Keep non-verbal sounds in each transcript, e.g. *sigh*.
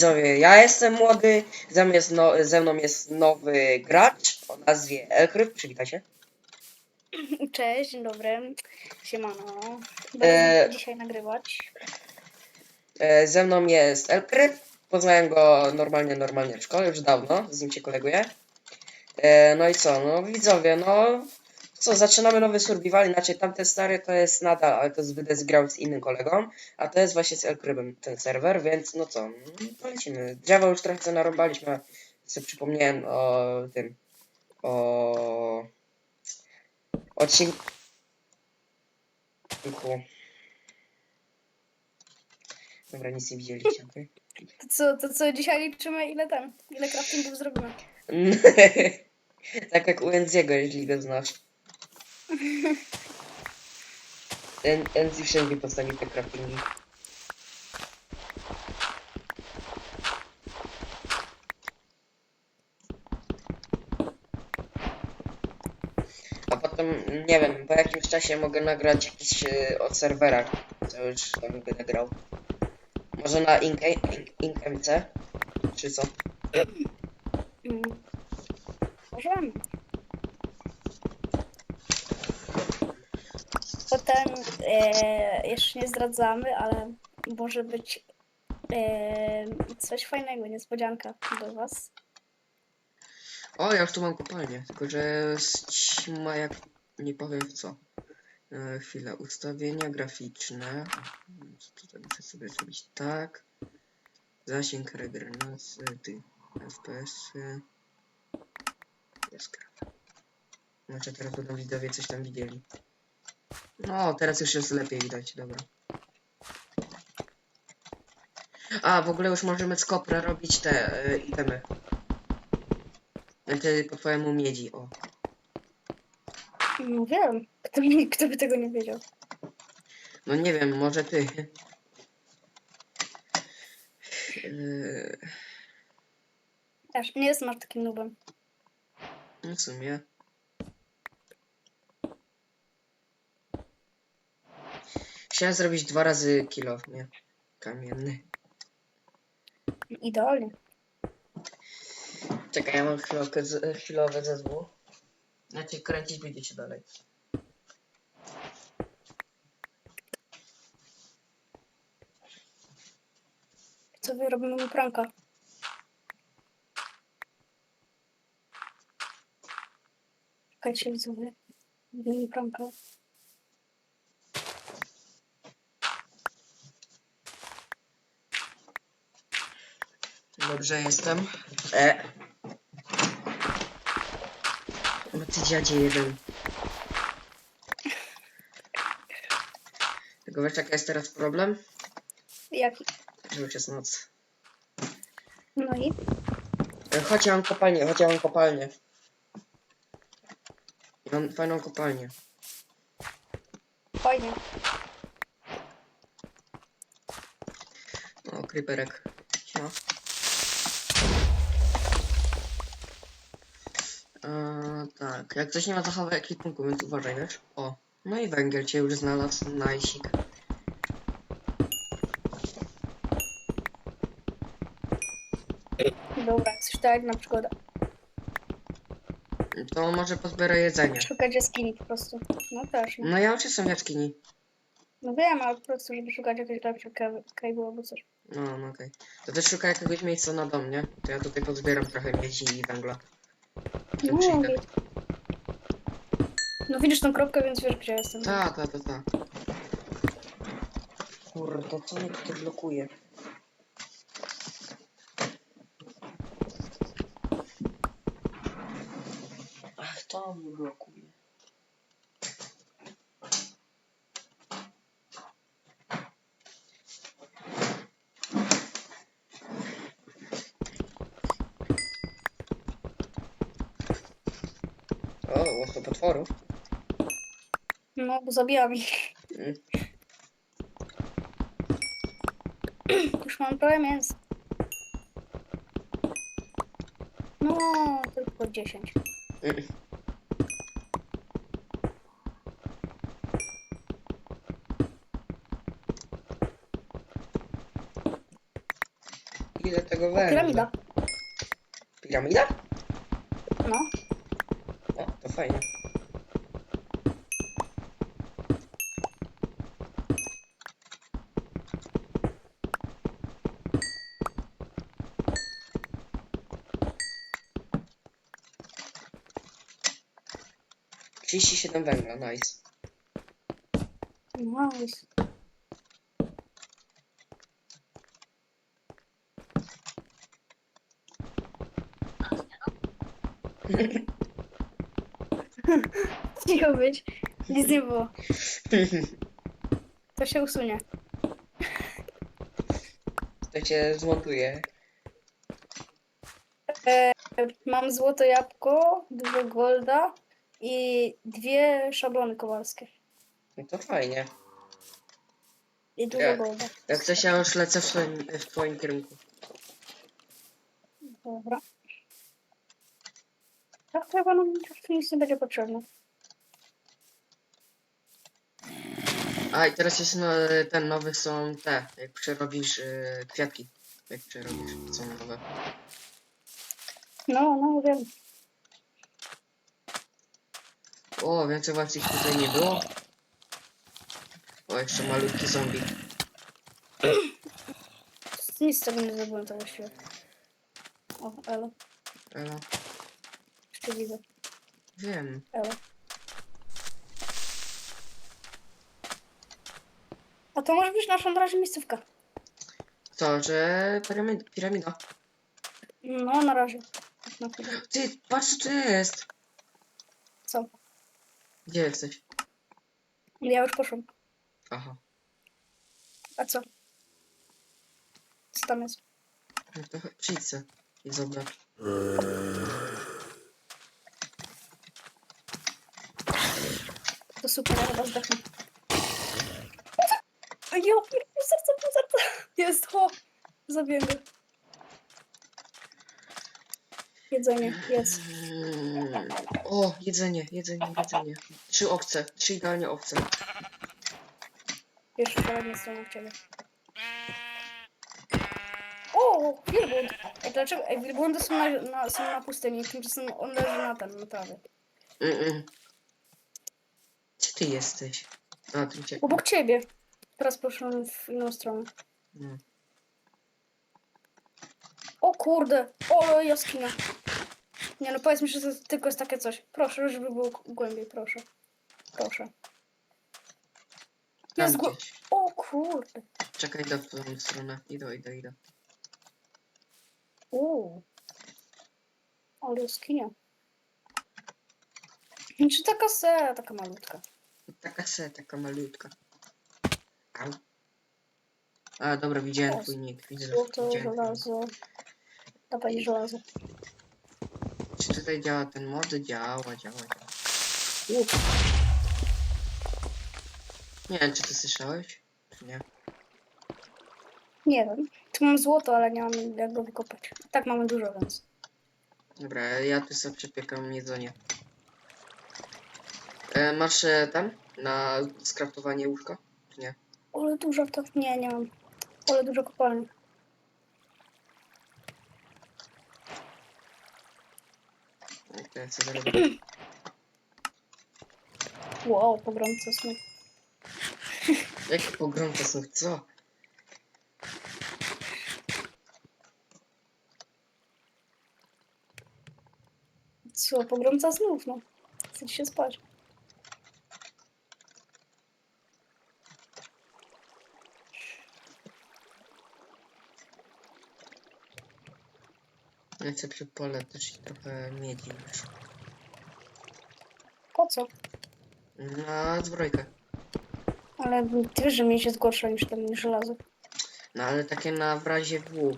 Widzowie, ja jestem młody, ze mną jest, no, ze mną jest nowy gracz o nazwie Elkryp, przywitaj się. Cześć, dzień dobry. Siemano. E, Będę dzisiaj nagrywać. E, Ze mną jest Elkryp, poznałem go normalnie, normalnie w szkole, już dawno, z nim się koleguję. E, No i co, no widzowie, no co, zaczynamy nowy survival, inaczej tamten stary to jest nadal, ale to jest grał z innym kolegą, a to jest właśnie z Elkrybem ten serwer, więc no co, polecimy. Drzewo już trochę narąbaliśmy, sobie przypomniałem o tym, o odcinku. Dobra, nic nie widzieliście, okej? To co, to co dzisiaj liczymy? Ile tam? Ile craftingów zrobimy? *laughs* tak jak u Enziego, jeśli go znasz. En, Enzi wszędzie postawi te craftingi. A potem, nie wiem, po jakimś czasie mogę nagrać jakiś e, o serwerach, co już tam będę grał. Może na Ink, Ink, Ink MC? Czy co? Mm. Możemy. Potem e, jeszcze nie zdradzamy, ale może być e, coś fajnego, niespodzianka do was. O, ja już tu mam kopalnię, tylko że jest ćma jak nie powiem w co. E, chwila, ustawienia graficzne. Co Tutaj muszę sobie zrobić tak. Zasięg regeneracji, ty, FPS. -y. Jaskrawa. Znaczy teraz będą widzowie coś tam widzieli. No, teraz już jest lepiej widać, dobra. A, w ogóle już możemy z kopra robić te y, itemy. Znaczy po twojemu miedzi, o. No wiem, kto, by- kto by tego nie wiedział. No nie wiem, może ty. Yy, Aż nie jestem aż takim nubem. no w sumie. Chciałem zrobić dwa razy kilo, nie? Kamienny. Idealnie. Czekaj, ja mam chwilkę, z- chwilowe zezwół. Znaczy kręcić będziecie dalej. Co wy robimy pranka? Czekajcie, widzowie. Robimy pranka. Dobrze jestem. E. No ty dziadzie jeden. Tylko wiesz jaki jest teraz problem? Jaki? Że już jest noc. No i? E, Chodź, ja mam kopalnię, chodź, ja mam kopalnię. Mam fajną kopalnię. Fajnie. O, creeperek. No. E, tak, jak coś nie ma zachowy ekwipunku, więc uważaj, wiesz? O, no i węgiel cię już znalazł, najsik. Dobra, coś tak na przykład To może pozbieraj jedzenie. szukać jaskini po prostu. No też. No, No ja już jestem w jaskini. no wiem, ale po prostu, żeby szukać jakiegoś lepszego kraju albo coś. No, no okej. To też szukaj jakiegoś miejsca na dom, nie? To ja tutaj pozbieram trochę miedzi i węgla. Potem No, przyjdę. git. no widzisz tą kropkę, więc wiesz gdzie jestem. Ta, ta, ta, ta. Kurde, co mnie tutaj blokuje? Ach, to mnie blokuje. O, łatwo potworów. No, bo zabijam ich. Mm. *clears throat* Już mam prawie mięso. No, tylko 10. Mm. Ile tego węgla. piramida. Piramida? No. Fajnie. Trzydzieści siedem węgla, nice. Nice. *laughs* Cicho być. Nic nie było. To się usunie. To cię zmontuje. Mam złote jabłko, dużo golda i dwie szablony kowalskie. No to fajnie. I dużo Ja- golda. Jak coś ja już lecę w swoim, w twoim kierunku. Dobra. Tak chyba nam już nic nie będzie potrzebne. A i teraz jest no, ten nowy są te, jak przerobisz y, kwiatki. Jak przerobisz, są nowe. No, no wiem. O, więcej was ich tutaj nie było. O, jeszcze malutki zombie. Nic z tego nie zrobiłem to właściwie. O, elo. Elo, Jeszcze widzę. wiem. Elo. A to może być nasza na razie miejscówka. To, że piramid, piramida. No, na razie. Na chwilę. Ty, patrz co jest. Co? Gdzie jesteś? Ja już poszłam. Aha. A co? Co tam jest? No to przyjdź se i zobacz. To super, ja chyba zdechnę. Jo, pół serca, pół serca. Jest, ho. Zabiję go. Jedzenie, jedz. Mm, O, jedzenie, jedzenie, jedzenie. Trzy owce, trzy idealnie owce. Pierwszy kolejny stronę w ciebie. O, wielbłąd. Ej, dlaczego? Ej, wielbłądy są na, na, są na pustyni, tymczasem on leży na ten, na trawie. Mm-mm. Gdzie ty jesteś? A, tu cię. Obok ciebie. Teraz poszłam w inną stronę. No. O kurde, o jaskinia. Nie no, powiedz mi, że to tylko jest takie coś. Proszę, żeby było głębiej, proszę. Proszę. Tam Jest głę... gdzieś. O kurde. Czekaj, idę w tą stronę. Idę, idę, idę. Uuu. Ale jaskinia. Czy taka se, taka malutka. Taka se, taka malutka. A, dobra, widziałem twój nick. Widzę, Złoto, widziałem twój nick. żelazo. Dawaj żelazo. Czy tutaj działa ten mod? Działa, działa, działa. Łuk. Nie wiem, czy ty słyszałeś? Czy nie? Nie wiem. Tu mam złoto, ale nie mam jak go wykopać. Tak mamy dużo, więc. Dobra, ja tu sobie przepiekam jedzenie. E, masz e, tam na skraftowanie łóżka? Czy nie? Ale dużo to. Nie, nie mam. Ale dużo kopalni. To? Wow, pogromca smyk. Jakie pogromcze są, co? Co, pogromca snów, no. Chce ci się spać. Chcę przy pole też i trochę miedzi już. Po co? Na zbrojkę. Ale ty wiesz, że mieć jest gorsza niż ten żelazo. No ale takie na w razie W.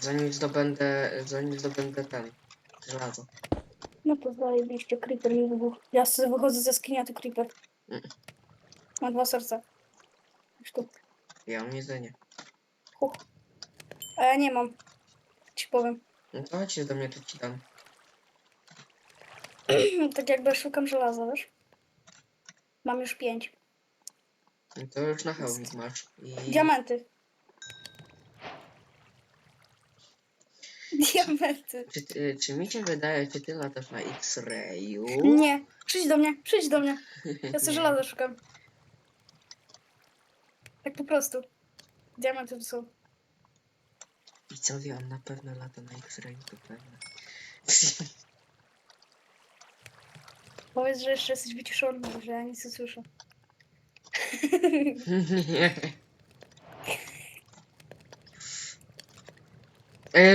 Zanim zdobędę, zanim zdobędę ten żelazo. No to zajebiście, creeper mi wybuchł. Ja sobie wychodzę ze skinia, to creeper. Mm. Ma dwa serca. Już tu. Ja mam jedzenie. Huch. A ja nie mam. Powiem. No to chodźcie do mnie, to ci dam. *clears throat* tak jakby szukam żelaza, wiesz? Mam już pięć. No to już na hełmik masz. I... Diamenty. Diamenty. Czy, ty, czy mi się wydaje, czy ty latasz na X-rayu? Nie. Przyjdź do mnie, przyjdź do mnie. Ja sobie *laughs* żelaza szukam. Tak po prostu. Diamenty tu są. I co wie, on na pewno lata na X-rayu, to pewne. *laughs* Powiedz, że jeszcze jesteś wyciszony, że ja nic nie słyszę. Nie.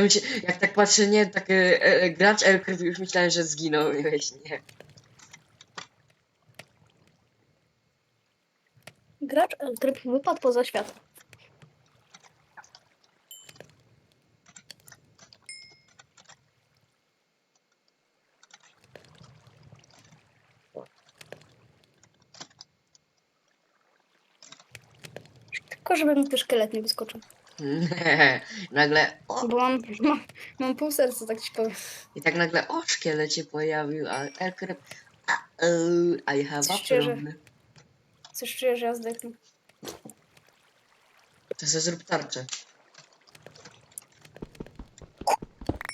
Mi się- Jak tak patrzę, nie, tak e, e, gracz Elkryw już myślałem, że zginął, *laughs* wiesz, nie. Gracz Eltryp wypadł poza świat. Tylko żeby mi tu szkielet nie wyskoczył. *laughs* nagle, o, Bo mam, mam, mam pół serca, tak ci powiem. i tak nagle, o, szkielet się pojawił, a Elkryw, I have a Szczerze. problem. Coś czuję, że ja zdechnę. To sobie zrób tarczę.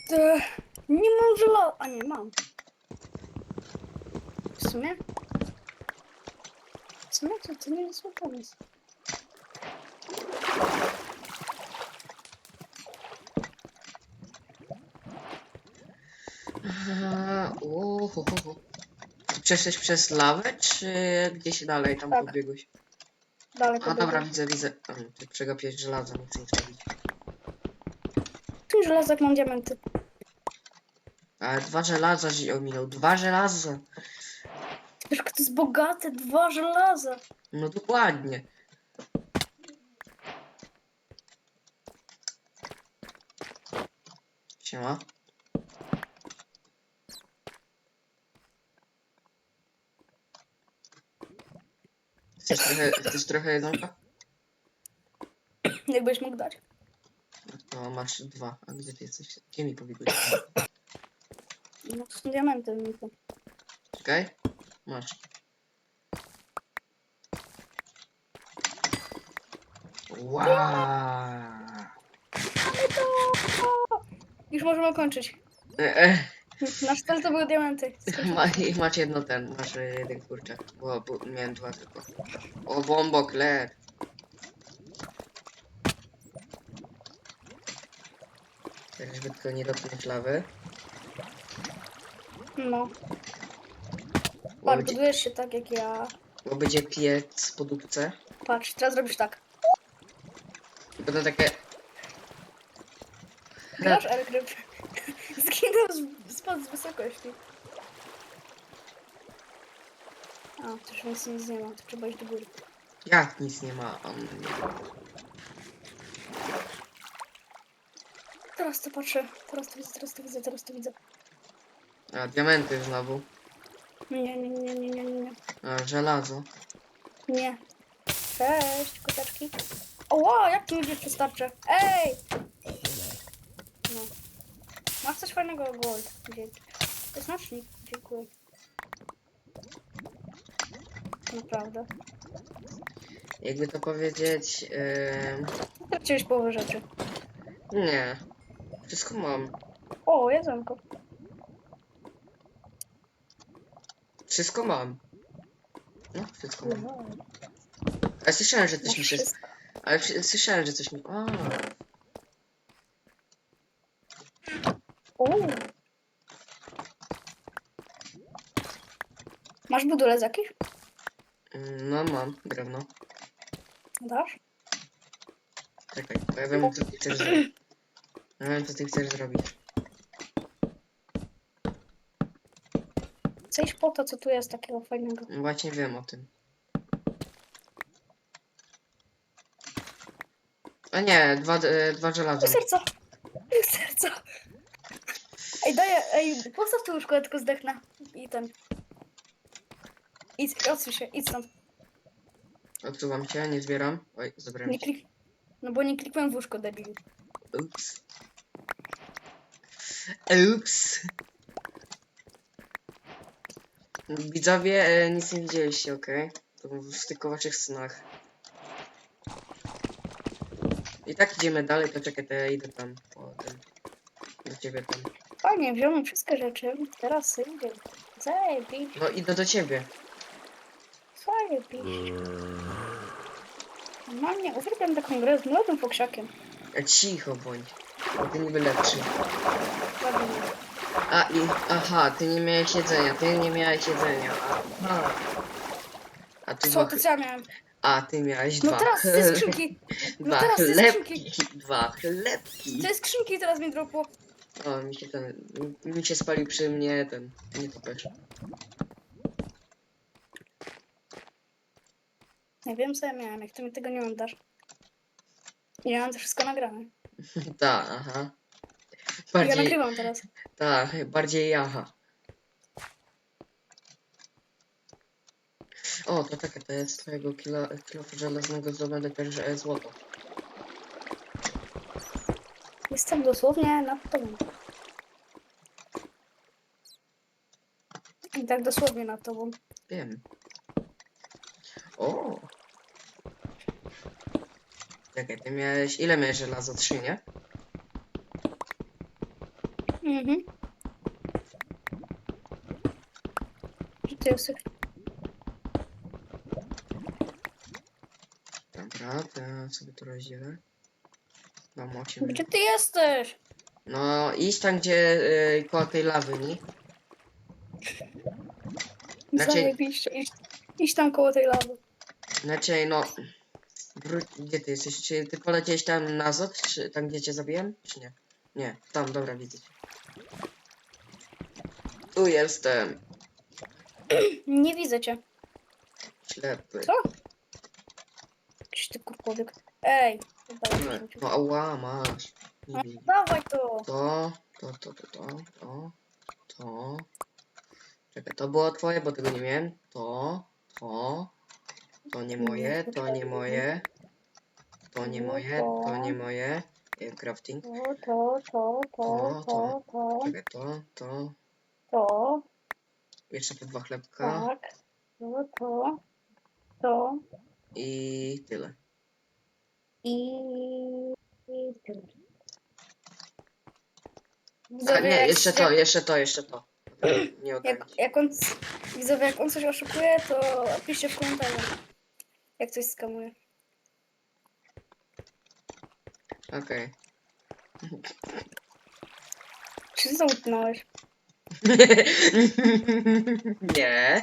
Te- Nie mam żelaza. A nie, mam. W sumie? W sumie to, to nie jest zły pomysł. Aha, uhuhu. Przeszłeś przez lawę, czy gdzieś dalej tam Tak. pobiegłeś? Dalej A dobra, widzę, widzę. A, ty przegapiłeś żelazo, nie nic mówić. Tu żelazak mam diamenty. Ale dwa żelaza się ominął, dwa żelaza. Wiesz, to jest bogate, dwa żelaza. No dokładnie. Siema. Chcesz trochę, chcesz trochę jedzonka? Jakbyś mógł dać. No masz dwa. A gdzie ty jesteś? Gdzie mi pobiegłeś? No to są diamenty. no to- Czekaj. Masz. Wow. Już możemy kończyć. E. Nasz cel to były diamenty. Ma, i masz jedno ten, masz e, jeden kurczak, bo, bo miałem dwa tylko. O, bombok, led. Tak, żeby tylko nie dotknąć lawy. No. Bo Patrz, będzie, budujesz się tak jak ja. bo będzie piec po dupce. Patrz, teraz robisz tak. Będą takie... Grasz Elgryp. *laughs* Zginął z, spadł z wysokości. A, to już nic, nic nie ma, to trzeba iść do góry. Jak nic nie ma, on... Teraz to patrzę, teraz to widzę, teraz to widzę, teraz to widzę. A, diamenty znowu. Nie, nie, nie, nie, nie, nie, nie. A, żelazo. Nie. Cześć, koteczki. O, jak ty ludzie przestarczę? Ej! Masz coś fajnego gold. Dzięki. To jest znacznik. Dziękuję. Naprawdę. Jakby to powiedzieć... em, Straciłeś połowę rzeczy. nie. Wszystko mam. O, jedzonko. Wszystko mam. No, wszystko mam. No, Ale słyszałem, że coś mi się... wszystko. Ale przy- słyszałem, że coś mi... A, O. Masz budulec jakiś? no mam, drewno. Dasz? Czekaj, bo ja wiem, co ty chcesz zrobić. Ja wiem, co ty chcesz zrobić. Iść po to, co tu jest takiego fajnego. Właśnie wiem o tym. A nie, dwa, e, dwa żelaza. Serca! Serca! Ej, daję, ej, postaw tu łóżko, ja tylko zdechnę. I ten. Idź, odsuń się, idź stąd. Odsuwam się, nie zbieram. Oj, zabrałem Nie klik... No bo nie klikłem w łóżko, debil. Ups. Ups. Widzowie, e, nic nie widzieliście, okej? To w tylko waszych snach. I tak idziemy dalej, to czekaj, to ja idę tam po tym. Do ciebie tam. Fajnie, wziąłem wszystkie rzeczy. Teraz idę. Zajebiście. No idę do ciebie. Zajebiście. Normalnie uwielbiam taką grę z młodym foksiakiem. A cicho bądź. Bo ty niby lepszy. A i. Aha, ty nie miałeś jedzenia, ty nie miałeś jedzenia. Aha. A ty Co, dwa, to co ja miałem? A ty miałeś No dwa. teraz te skrzynki. *laughs* dwa teraz te chlebki. Dwa chlebki. Te skrzynki teraz mi dropło. O, mi się ten. Mi się spalił przy mnie ten. Nie topesz. Nie wiem co ja miałem, jak ty mi tego nie oddasz. Ja mam to wszystko nagrane. *laughs* Ta, aha. Ja Bardziej. nagrywam teraz. Tak, bardziej jaha. O, to takie, to jest twojego kilo, kilo żelaznego zdobędę też e, złoto. Jestem dosłownie nad tobą. I tak dosłownie nad tobą. Wiem. O! Czekaj, ty miałeś... Ile miałeś żelazo? Trzy, nie? Mhm. Ty jesteś? Dobra, to ja sobie to rozdzielę. Mam osiem. Gdzie ty jesteś? No, idź tam, gdzie... Y, koło tej lawy, nie? Znaczy- Zajebiście. Idź, idź tam koło tej lawy. Znaczy, no... Wróć, gdzie ty jesteś? Czy ty poleciałeś tam na zot? Czy tam, gdzie cię zabiłem? Czy nie? Nie, tam, dobra, widzę cię. Tu jestem. Nie widzę cię. Ślepy. Co? Jakiś ty kurkowiek. Ej. mi się. no ała, masz. Nie No. Dawaj to. To, to, to, to, to, to, to. Czekaj, to było twoje, bo tego nie miałem. To, to, to nie moje, to nie moje. To nie moje, to nie moje. E, Crafting. To, to, to, to, to, to, Czekaj, to, to. to, Jeszcze te dwa chlebka. tak. To, to, to I tyle. i... i tyle. A, Widzowie, nie, jak- jeszcze to, jak- jeszcze to, jeszcze to. *clears throat* Nie oddam Jak, jak on, widzowie, jak on coś oszukuje, to piszcie w komentarzach. Jak coś skamuje. Okej. *laughs* Czy zamknąłeś? *laughs* Nie.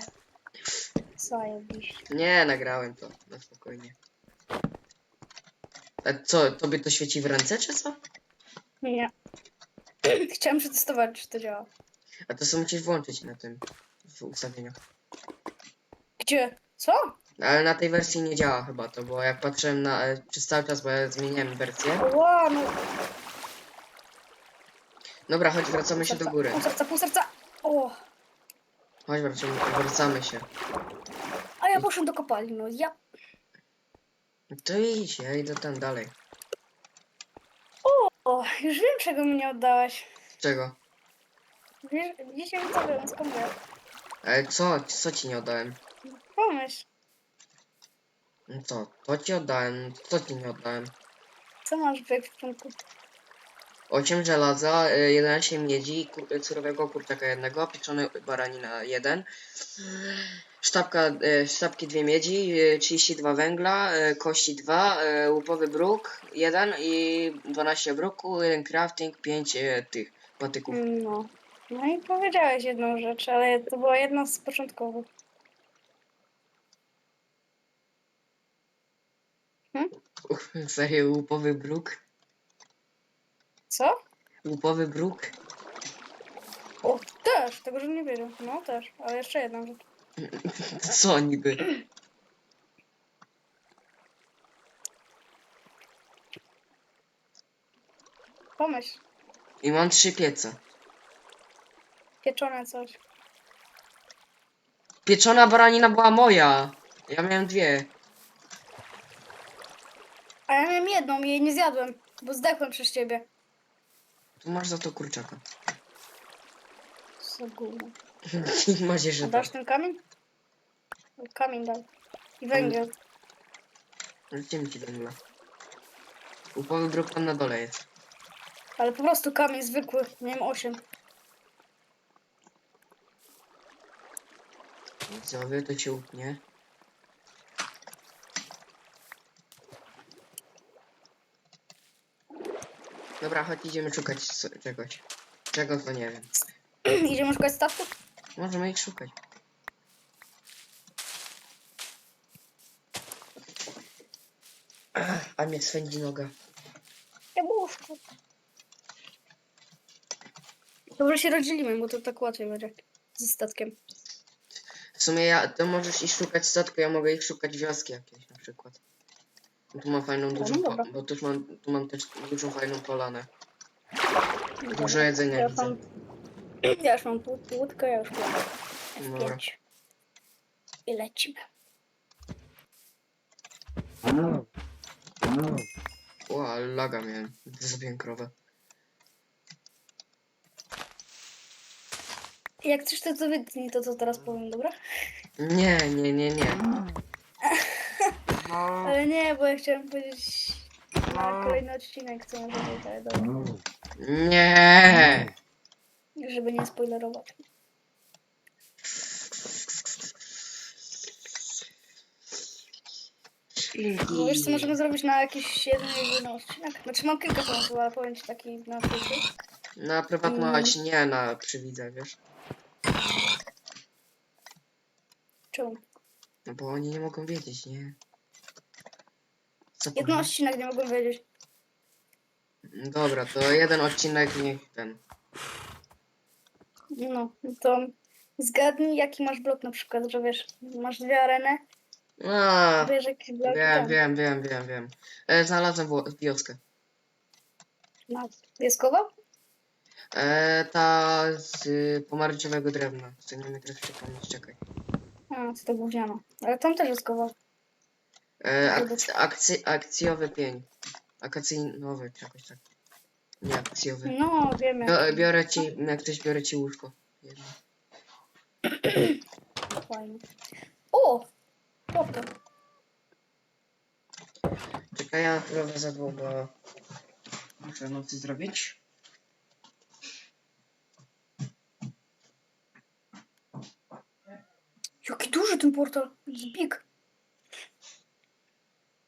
Zajebiście. Nie, nagrałem to. Na spokojnie. A co, tobie to świeci w ręce, czy co? Nie. *clears throat* Chciałem przetestować, czy to działa. A to sobie musisz włączyć na tym w ustawieniach. Gdzie? Co? Ale na tej wersji nie działa chyba to, bo jak patrzyłem na e, przez cały czas, bo ja zmieniałem wersję. Ła, no. Dobra, chodź, wracamy się do góry. Pół serca, pół serca. O, Chodź, wracamy, wracamy się. a ja poszłem do kopalni, no ja... To idź, ja idę tam dalej. O, już wiem, czego mi nie oddałeś. Czego? Wiesz, dzisiaj to wiem, skąd ja. Ale co, co ci nie oddałem? Pomyśl, No Co, to ci oddałem, co ci nie oddałem? co masz w ekwipunku? 8 żelaza, y, 11 miedzi, ku- y, surowego kurczaka jednego, pieczony baranina 1, sztabka, y, sztabki 2 miedzi, y, 32 węgla, y, kości 2, y, łupowy bruk 1 i 12 bruku, 1 crafting, 5 y, tych patyków. No. No i powiedziałeś jedną rzecz, ale to była jedna z początkowych. *laughs* Serio, łupowy bruk? Co? Łupowy bruk? O, też, tego, że nie wiedział. No też, ale jeszcze jedna rzecz. *laughs* Co niby? Pomyśl, I mam trzy piece. pieczone coś. Pieczona baranina była moja. Ja miałem dwie. A ja miałem jedną i jej nie zjadłem, bo zdechłem przez ciebie. Tu masz za to kurczaka. Co gówno. *laughs* masz A jeszcze to. dasz ten kamień? Kamień daj. I węgiel. Mi ci węgla? Upowy bruk tam na dole jest. Ale po prostu kamień zwykły, miałem 8. Widzowie, to cię utnie. Dobra, chodź idziemy szukać s- czegoś. Czego to nie wiem. *clears throat* Idziemy szukać statków? Możemy ich szukać. Ach, a mnie swędzi noga. Jabłuszko. Dobrze się rozdzielimy, bo to tak łatwiej będzie ze statkiem. W sumie ja, to możesz ich szukać statku, ja mogę ich szukać wioski jakieś na przykład. Tu mam fajną dużą, no po, dobra. bo tu mam, tu mam też dużą fajną polanę. No Dużo jedzenia Ja widzę. mam, ja już mam łódkę, ja już mam Dobra. F5. I lecimy. O, ale laga miałem, gdy zabiłem krowę. Jak coś to, to wytnij to, co teraz powiem, dobra? Nie, nie, nie, nie. Ale nie, bo ja chciałem powiedzieć na kolejny odcinek, co może być, ale dobra. Nie! Żeby nie spoilerować. No wiesz co możemy zrobić na jakiś jeden jedyny odcinek? Znaczy mam kilka pomysłów, ale powiem ci taki na przykład. Na prywatność nie, na przywidza, wiesz? Czemu? No bo oni nie mogą wiedzieć, nie? Co Jeden odcinek nie mogłem wiedzieć. Dobra, to jeden odcinek niech ten. No, to zgadnij jaki masz blok na przykład, że wiesz, masz dwie areny, A, wiesz jakiś blok wiem, tam. wiem, wiem, wiem, wiem. E, znalazłem wo- wioskę. No, Pieskowa? E, ta z y, pomarańczowego drewna. Co nie mnie teraz przypomnieć, czekaj. A, co to gówniano. Ale tam też jest kowa. E, akc akcy akcjowy pień. Akacyjnowy, czy jakoś tak. Nie, akcjowy. No, wiemy. Bio, biorę ci, jak ktoś biorę ci łóżko. Jedno. Fajnie. O! Portal. Czekaj, ja naprawdę za długo muszę nocy zrobić. Jaki duży ten portal. Jest big.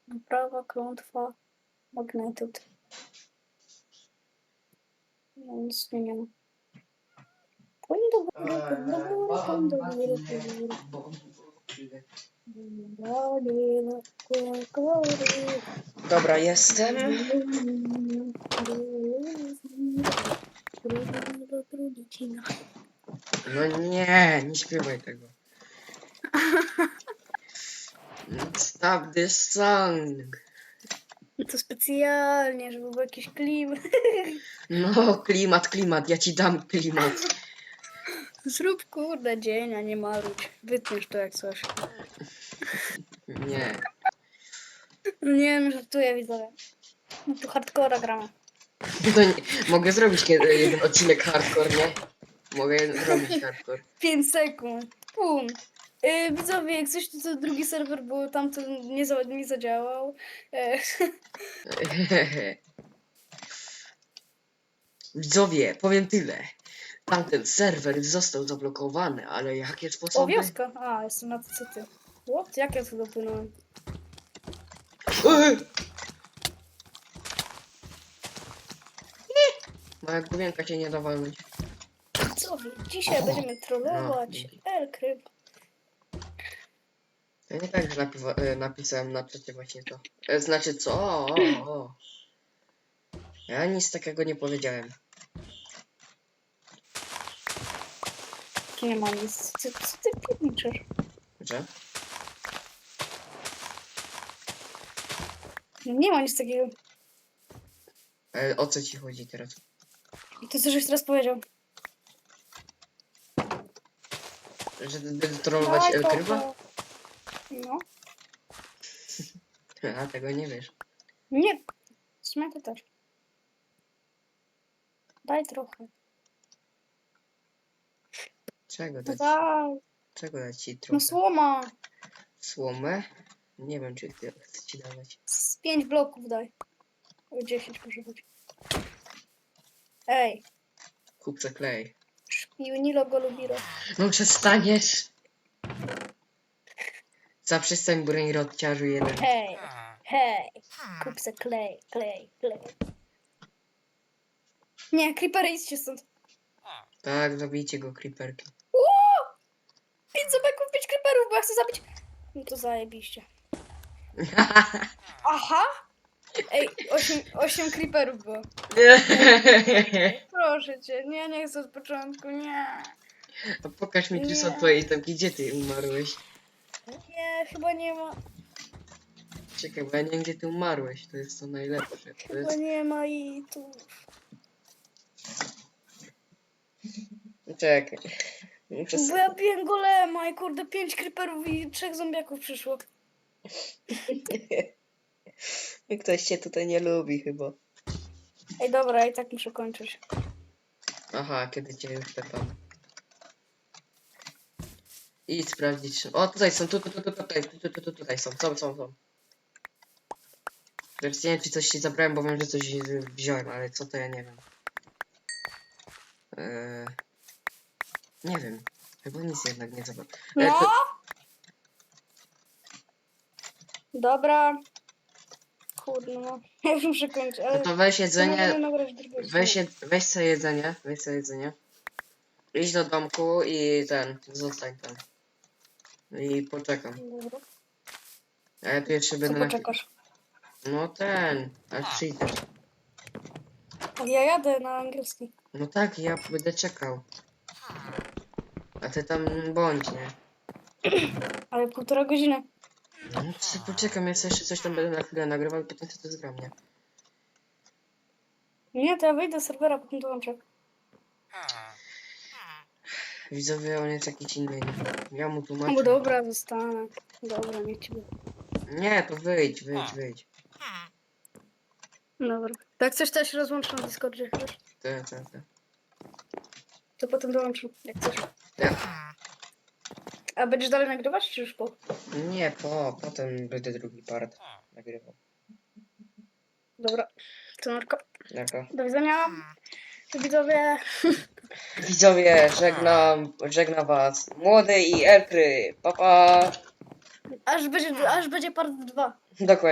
Prawa klątwa. Magnetyt. No, nic nie ma. Płyń do góry, płyń do góry, płyń do góry, płyń do góry. Dobra, jestem. No nie, nie śpiewaj tego. Stop this song. To specjalnie, żeby był jakiś klim. No, klimat, klimat, ja ci dam klimat. Zrób kurde dzień, a nie marudź. Wytniesz to jak coś. Nie. No nie wiem, żartuję widzowie. No tu hardcora gramy. To nie. Mogę zrobić kiedy jeden odcinek hardcore, nie? Mogę zrobić hardcore. 5 sekund. Pum. Yy, widzowie, jak coś to, to drugi serwer, bo tamten nie, za, nie zadziałał. E, *laughs* Widzowie, powiem tyle. Tamten serwer został zablokowany, ale jakie o, sposoby? wioska. A, jestem na ty. What? Jak ja tu dopłynąłem? Ej! Moja główienka cię nie da walnąć. Widzowie, dzisiaj będziemy trollować. El kryb. Ja nie tak, że e, napisałem na czacie właśnie to. E, Znaczy co? O, o. Ja nic takiego nie powiedziałem. Nie ma nic. Co, co ty pierniczysz? Że? Nie ma nic takiego. E, o co ci chodzi teraz? To co żeś teraz powiedział? Że będę trollować Daj Elkryba? No. *laughs* A tego nie wiesz. Nie. To też. Daj trochę. Czego No dać? daj. Czego dać ci No trochę? słoma. Słomę? Nie wiem, czy chcę chcę ci dawać. Z pięć bloków daj. O 10 może być. Ej, Kupce klej. szpiunilo go lubiro. No przestaniesz. Zaprzestań brain rotciarzu jeden. Hej, hej, kup se klej, klej, klej. Nie, creepery idźcie stąd. Tak, zabijcie go creeperki. Uuu! Pięć zobeków, pięć creeperów, bo ja chcę zabić. No to zajebiście. *laughs* Aha! Ej, osiem, osiem creeperów było. *laughs* Proszę cię, nie, nie chcę od początku, nie. A pokaż mi, gdzie są Nie. twoje itemki, gdzie ty umarłeś? Nie, chyba nie ma, Czekaj, bo ja nie wiem, gdzie ty umarłeś, to jest to najlepsze. To chyba jest... nie ma i tu. Czekaj. Muszę Bo ja biłem golema i kurde, pięć creeperów i trzech zombiaków przyszło. *laughs* Ktoś cię tutaj nie lubi chyba. Ej, dobra, i tak muszę kończyć. Aha, kiedy cię już tepam. Idź sprawdzić. O, tutaj są, tu, tu, tu, tu, tutaj, tu, tu, tu, tu, tutaj są, są, są, są. Lecz nie wiem, czy coś ci zabrałem, bo wiem, że coś wziąłem, ale co to ja nie wiem. Eee... Nie wiem. Chyba nic jednak nie zabrałem. E, No! to- Dobra. Kurde, no. *laughs* Ja już muszę kończyć, No ale... to weź jedzenie, możemy nagrać drugie weź, je, weź sobie jedzenie, weź sobie jedzenie. Idź do domku i ten, zostań tam. I poczekam. Dobra. A ja tu jeszcze Co będę na... poczekasz? No ten, aż przyjdziesz. A ja jadę na angielski. No tak, ja będę czekał. A ty tam bądź, nie? *clears throat* Ale półtora godziny. No to sobie poczekam, ja sobie jeszcze coś tam będę na chwilę nagrywał i potem sobie to zgram, nie? Nie, to ja wyjdę z serwera, potem dołączę. Widzowie, on jest jakiś inny. Ja mu No tłumaczę. bo dobra, zostanę. Dobra, niech ci będzie. Nie, to wyjdź, wyjdź, wyjdź. Dobra. Jak coś też rozłączę na Discordzie, wiesz? Te, te, te. To potem dołączę, jak coś. Te. A będziesz dalej nagrywać, czy już po? Nie, po, potem będę drugi part nagrywał. Dobra. To narko. Dobra. Do widzenia. Widzowie. Widzowie, żegnam, żegnam was. Młody i Elkry. Pa, pa. Aż będzie, aż będzie part 2. Dokładnie.